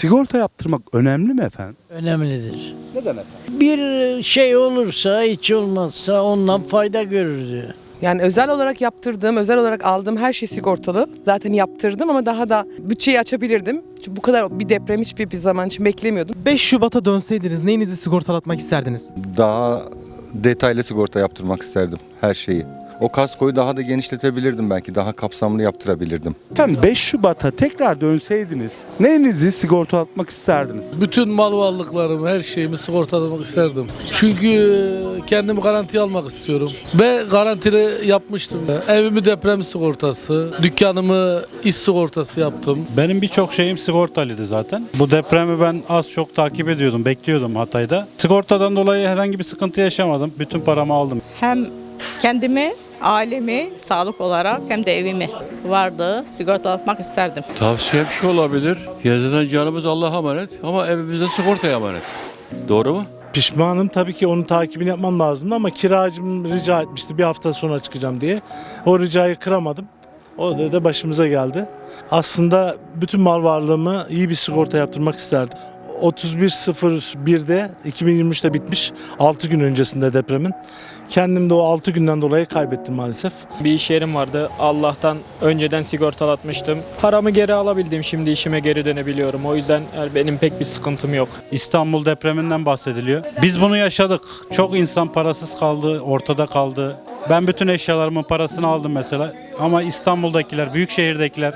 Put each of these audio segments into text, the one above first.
Sigorta yaptırmak önemli mi efendim? önemlidir. Neden efendim? Bir şey olursa hiç olmazsa ondan fayda görürdü. Yani özel olarak yaptırdığım, özel olarak aldığım her şey sigortalı. Zaten yaptırdım ama daha da bütçeyi açabilirdim. Çünkü bu kadar bir deprem hiçbir bir zaman için beklemiyordum. 5 Şubat'a dönseydiniz neyinizi sigortalatmak isterdiniz? daha detaylı sigorta yaptırmak isterdim her şeyi. O kaskoyu daha da genişletebilirdim belki, daha kapsamlı yaptırabilirdim. Efendim 5 Şubat'a tekrar dönseydiniz neyinizi sigortalatmak isterdiniz? Bütün mal varlıklarımı, her şeyimi sigortalamak isterdim. Çünkü kendimi garantiye almak istiyorum. Ve garantili yapmıştım. Evimi deprem sigortası, dükkanımı iş sigortası yaptım. Benim birçok şeyim sigortalıydı zaten. Bu depremi ben az çok takip ediyordum, bekliyordum Hatay'da. Sigortadan dolayı herhangi bir sıkıntı yaşamadım. Bütün paramı aldım. Hem kendimi, ailemi, sağlık olarak hem de evimi vardı sigortalatmak isterdim. Tavsiyem şu olabilir. Yazılan canımız Allah'a emanet ama evimizde sigortaya emanet. Doğru mu? Pişmanım tabii ki onun takibini yapmam lazımdı ama kiracım rica etmişti bir hafta sonra çıkacağım diye. O ricayı kıramadım. O da, da başımıza geldi. Aslında bütün mal varlığımı iyi bir sigorta yaptırmak isterdim. 31.01'de 2023'te bitmiş 6 gün öncesinde depremin. Kendim de o 6 günden dolayı kaybettim maalesef. Bir iş yerim vardı. Allah'tan önceden sigortalatmıştım. Paramı geri alabildim. Şimdi işime geri dönebiliyorum. O yüzden benim pek bir sıkıntım yok. İstanbul depreminden bahsediliyor. Biz bunu yaşadık. Çok insan parasız kaldı, ortada kaldı. Ben bütün eşyalarımın parasını aldım mesela. Ama İstanbul'dakiler, büyük şehirdekiler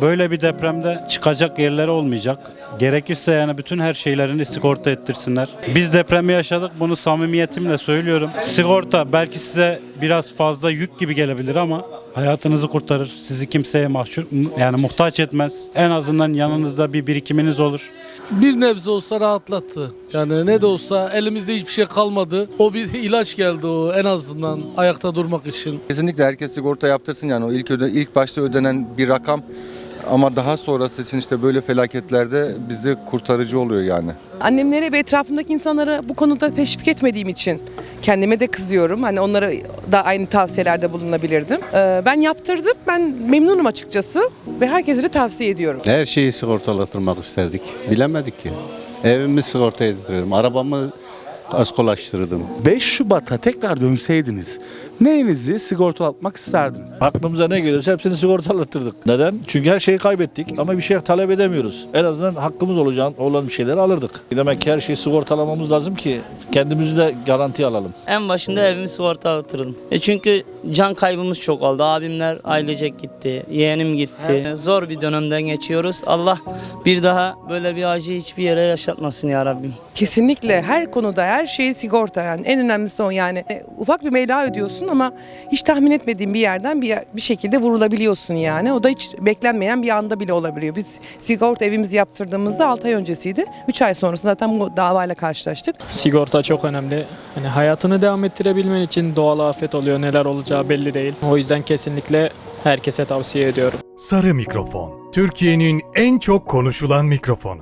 böyle bir depremde çıkacak yerleri olmayacak. Gerekirse yani bütün her şeylerini sigorta ettirsinler. Biz depremi yaşadık. Bunu samimiyetimle söylüyorum. Sigorta belki size biraz fazla yük gibi gelebilir ama hayatınızı kurtarır. Sizi kimseye mahcur yani muhtaç etmez. En azından yanınızda bir birikiminiz olur. Bir nebze olsa rahatlattı. Yani ne de olsa elimizde hiçbir şey kalmadı. O bir ilaç geldi o en azından ayakta durmak için. Kesinlikle herkes sigorta yaptırsın yani o ilk öde, ilk başta ödenen bir rakam ama daha sonrası için işte böyle felaketlerde bizi kurtarıcı oluyor yani. Annemleri ve etrafımdaki insanları bu konuda teşvik etmediğim için kendime de kızıyorum. Hani onlara da aynı tavsiyelerde bulunabilirdim. Ee, Ben yaptırdım. Ben memnunum açıkçası ve herkese de tavsiye ediyorum. Her şeyi sigortalatırmak isterdik. Bilemedik ki. Evimi sigorta ettirelim. Arabamı kaskolaştırdım. 5 Şubat'a tekrar dönseydiniz neyinizi sigortalatmak isterdiniz? Aklımıza ne geliyorsa hepsini sigortalatırdık. Neden? Çünkü her şeyi kaybettik ama bir şey talep edemiyoruz. En azından hakkımız olacağın olan bir şeyleri alırdık. Demek ki her şeyi sigortalamamız lazım ki kendimizi de garanti alalım. En başında evimi sigortalatırdım. E çünkü can kaybımız çok oldu. Abimler ailecek gitti. Yeğenim gitti. Zor bir dönemden geçiyoruz. Allah bir daha böyle bir acı hiçbir yere yaşatmasın ya Rabbim. Kesinlikle her konuda her şeyi sigorta yani en önemlisi o yani. E, Ufak bir meblağ ödüyorsun ama hiç tahmin etmediğin bir yerden bir, yer- bir şekilde vurulabiliyorsun yani. O da hiç beklenmeyen bir anda bile olabiliyor. Biz sigorta evimizi yaptırdığımızda 6 ay öncesiydi. 3 ay sonrasında zaten bu davayla karşılaştık. Sigorta çok önemli. Hani hayatını devam ettirebilmen için doğal afet oluyor. Neler olacağı belli değil. O yüzden kesinlikle herkese tavsiye ediyorum. Sarı mikrofon. Türkiye'nin en çok konuşulan mikrofonu.